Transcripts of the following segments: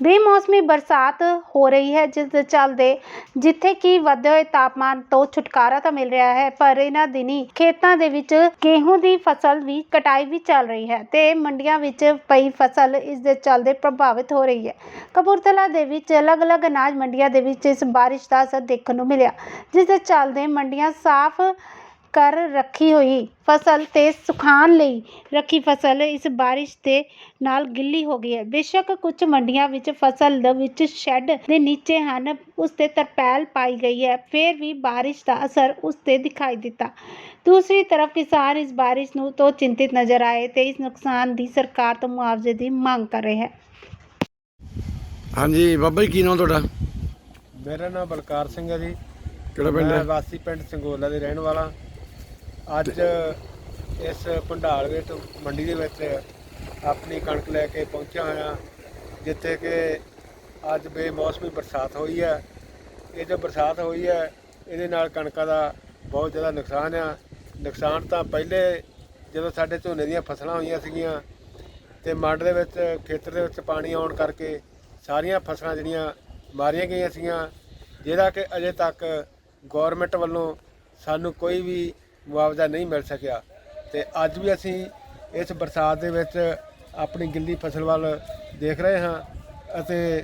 ਬੇਮੌਸਮੀ ਬਰਸਾਤ ਹੋ ਰਹੀ ਹੈ, ਜਿਸ ਦੇ ਚੱਲਦੇ ਜਿੱਥੇ ਕਿ ਵਧੇ ਹੋਏ ਤਾਪਮਾਨ ਤੋਂ ਛੁਟਕਾਰਾ ਤਾਂ ਮਿਲ ਰਿਹਾ ਹੈ, ਪਰ ਇਹਨਾਂ ਦਿਨੀ ਖੇਤਾਂ ਦੇ ਵਿੱਚ ਗੇਹੂੰ ਦੀ ਫਸਲ ਵੀ ਕਟਾਈ ਵੀ ਚੱਲ ਰਹੀ ਹੈ ਤੇ ਮੰਡੀਆਂ ਵਿੱਚ ਪਈ ਫਸਲ ਇਸ ਦੇ ਚੱਲਦੇ ਪ੍ਰਭਾਵਿਤ ਹੋ ਰਹੀ ਹੈ। ਕਪੂਰਥਲਾ ਦੇ ਵਿੱਚ ਅਲੱਗ-ਅਲੱਗ ਅਨਾਜ ਮੰਡੀਆਂ ਦੇ ਵਿੱਚ ਇਸ ਬਾਰਿਸ਼ ਦਾ ਅਸਰ ਦੇਖਣ ਨੂੰ ਮਿਲਿਆ, ਜਿਸ ਦੇ ਚੱਲਦੇ ਮੰਡੀਆਂ ਸਾਫ਼ ਕਰ ਰੱਖੀ ਹੋਈ ਫਸਲ ਤੇ ਸੁਖਾਣ ਲਈ ਰੱਖੀ ਫਸਲ। ਇਸ ਬਾਰਿਸ਼ ਦੇ ਨਾਲ ਗਿੱਲੀ ਹੋ ਗਈ ਹੈ। ਬੇਸ਼ੱਕ ਕੁਝ ਮੰਡੀਆਂ ਵਿੱਚ ਫਸਲ ਦੇ ਵਿੱਚ ਸ਼ੈੱਡ ਦੇ ਨੀਚੇ ਹਨ ਉਸ ਤੇ ਤਰਪੈਲ ਪਾਈ ਗਈ ਹੈ। ਫਿਰ ਵੀ ਬਾਰਿਸ਼ ਦਾ ਅਸਰ ਉਸ ਤੇ ਦਿਖਾਈ ਦਿੱਤਾ। ਦੂਸਰੀ ਤਰਫ ਕਿਸਾਨ ਇਸ ਬਾਰਿਸ਼ ਨੂੰ ਤੋਂ ਚਿੰਤਿਤ ਨਜ਼ਰ ਆਏ ਤੇ ਇਸ ਨੁਕਸਾਨ ਦੀ ਸਰਕਾਰ ਤੋਂ ਮੁਆਵਜ਼ੇ ਦੀ ਮੰਗ ਕਰ ਰਹੇ ਹੈ। ਹਾਂਜੀ ਬਾਬਾ ਜੀ ਕੀ ਨਾਮ ਤੁਹਾਡਾ? ਮੇਰਾ ਨਾਮ ਬਲਕਾਰ ਸਿੰਘ ਹੈ ਜੀ। ਕਿਹੜਾ ਪਿੰਡ ਮੈਂ ਹੈ? ਵਾਸੀ ਪਿੰਡ ਸੰਗੋਲਾ ਦੇ ਰਹਿਣ ਵਾਲਾ। ਅੱਜ ਇਸ ਪੰਡਾਲ ਵਿੱਚ, ਮੰਡੀ ਦੇ ਵਿੱਚ ਆਪਣੀ ਕਣਕ ਲੈ ਕੇ ਪਹੁੰਚਿਆ ਹੋਇਆ। ਜਿੱਥੇ ਕਿ ਅੱਜ ਬੇਮੌਸਮੀ ਬਰਸਾਤ ਹੋਈ ਹੈ। ਇਹ ਜੋ ਬਰਸਾਤ ਹੋਈ ਹੈ, ਇਹਦੇ ਨਾਲ ਕਣਕਾਂ ਦਾ ਬਹੁਤ ਜ਼ਿਆਦਾ ਨੁਕਸਾਨ ਆ। ਨੁਕਸਾਨ ਤਾਂ ਪਹਿਲੇ ਜਦੋਂ ਸਾਡੇ ਝੋਨੇ ਦੀਆਂ ਫਸਲਾਂ ਹੋਈਆਂ ਸੀਗੀਆਂ ਤੇ ਮੰਡ ਦੇ ਵਿੱਚ, ਖੇਤਰ ਦੇ ਵਿੱਚ ਪਾਣੀ ਆਉਣ ਕਰਕੇ ਸਾਰੀਆਂ ਫਸਲਾਂ ਜਿਹੜੀਆਂ ਮਾਰੀਆਂ ਗਈਆਂ ਸੀਗੀਆਂ ਜਿਹਦਾ ਕਿ ਅਜੇ ਤੱਕ ਗਵਰਨਮੈਂਟ ਵੱਲੋਂ ਸਾਨੂੰ ਕੋਈ ਵੀ ਮੁਆਵਜ਼ਾ ਨਹੀਂ ਮਿਲ ਸਕਿਆ ਤੇ ਅੱਜ ਵੀ ਅਸੀਂ ਇਸ ਬਰਸਾਤ ਦੇ ਵਿੱਚ ਆਪਣੀ ਗਿੱਲੀ ਫਸਲ ਵੱਲ ਦੇਖ ਰਹੇ ਹਾਂ ਅਤੇ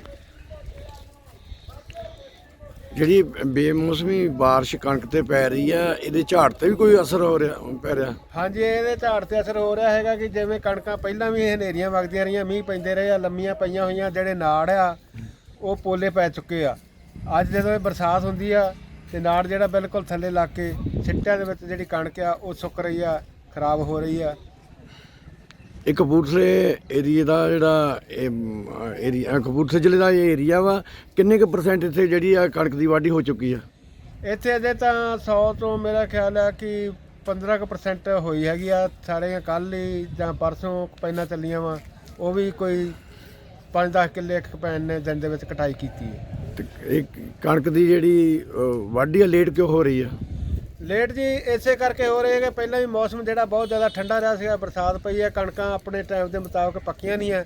ਜਿਹੜੀ ਬੇਮੌਸਮੀ بارش ਕਣਕ ਤੇ ਪੈ ਰਹੀ ਆ ਇਹਦੇ ਝਾੜ ਤੇ ਵੀ ਕੋਈ ਅਸਰ ਹੋ ਰਿਹਾ ਪੈ ਰਿਹਾ ਹਾਂਜੀ ਇਹਦੇ ਝਾੜ ਤੇ ਅਸਰ ਹੋ ਰਿਹਾ ਹੈਗਾ ਕਿ ਜਿਵੇਂ ਕਣਕਾਂ ਪਹਿਲਾਂ ਵੀ ਇਹ ਹਨੇਰੀਆਂ ਵਗਦੀਆਂ ਰਹੀਆਂ ਮੀਂਹ ਪੈਂਦੇ ਰਹੇ ਆ ਲੰਮੀਆਂ ਪਈਆਂ ਹੋਈਆਂ ਜਿਹੜੇ ਨਾੜ ਆ ਉਹ ਪੋਲੇ ਪੈ ਚੁੱਕੇ ਆ ਅੱਜ ਜਦੋਂ ਇਹ ਬਰਸਾਤ ਹੁੰਦੀ ਆ ਤੇ ਨਾੜ ਜਿਹੜਾ ਬਿਲਕੁਲ ਥੱਲੇ ਲੱਗ ਕੇ ਸਿੱਟਿਆਂ ਦੇ ਵਿੱਚ ਜਿਹੜੀ ਕਣਕ ਆ ਉਹ ਸੁੱਕ ਰਹੀ ਆ ਖਰਾਬ ਹੋ ਰਹੀ ਆ। ਇਹ ਕਪੂਰਥਲੇ ਏਰੀਆ ਦਾ ਜਿਹੜਾ ਇਹ ਏਰੀਆ ਕਪੂਰਥਲੇ ਜ਼ਿਲ੍ਹੇ ਦਾ ਇਹ ਏਰੀਆ ਵਾ ਕਿੰਨੇ ਕੁ ਪਰਸੈਂਟ ਇੱਥੇ ਜਿਹੜੀ ਆ ਕਣਕ ਦੀ ਵਾਢੀ ਹੋ ਚੁੱਕੀ ਆ? ਇੱਥੇ ਅਜੇ ਤਾਂ 100 ਤੋਂ ਮੇਰਾ ਖਿਆਲ ਹੈ ਕਿ 15% ਹੋਈ ਹੈਗੀ ਆ ਸਾਡੇ ਕੱਲ ਹੀ ਜਾਂ ਪਰਸੋਂ ਪੈਨਾਂ ਚੱਲੀਆਂ ਵਾ ਉਹ ਵੀ ਕੋਈ 5-10 ਕਿੱਲੇ ਇੱਕ ਪੈਨ ਨੇ ਦਿਨ ਦੇ ਵਿੱਚ ਕਟਾਈ ਕੀਤੀ ਹੈ। ਤੇ ਇਹ ਕਣਕ ਦੀ ਜਿਹੜੀ ਅਹ, ਵਾਢੀ ਆ ਲੇਟ ਕਿਉਂ ਹੋ ਰਹੀ ਆ? ਲੇਟ ਜੀ ਇਸੇ ਕਰਕੇ ਹੋ ਰਹੇ ਹੈ ਕਿ ਪਹਿਲਾਂ ਵੀ ਮੌਸਮ ਜਿਹੜਾ ਬਹੁਤ ਜ਼ਿਆਦਾ ਠੰਡਾ ਰਿਹਾ ਸੀਗਾ ਬਰਸਾਤ ਪਈ ਹੈ ਕਣਕਾਂ ਆਪਣੇ ਟਾਈਮ ਦੇ ਮੁਤਾਬਕ ਪੱਕੀਆਂ ਨਹੀਂ ਹੈ।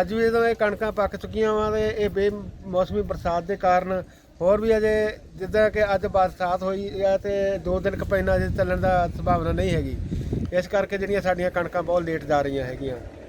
ਅੱਜ ਵੀ ਜਦੋਂ ਇਹ ਕਣਕਾਂ ਪੱਕ ਚੁੱਕੀਆਂ ਵਾ ਤੇ ਇਹ ਬੇਮੌਸਮੀ ਬਰਸਾਤ ਦੇ ਕਾਰਨ ਹੋਰ ਵੀ ਅਜੇ ਜਿੱਦਾਂ ਕਿ ਅੱਜ ਬਰਸਾਤ ਹੋਈ ਹੈ ਤੇ ਦੋ ਦਿਨ ਕੁ ਪੈਣਾ ਅਜੇ ਚੱਲਣ ਦਾ ਸੰਭਾਵਨਾ ਨਹੀਂ ਹੈਗੀ। ਇਸ ਕਰਕੇ ਜਿਹੜੀਆਂ ਸਾਡੀਆਂ ਕਣਕਾਂ ਬਹੁਤ ਲੇਟ ਜਾ ਰਹੀਆਂ ਹੈਗੀਆਂ।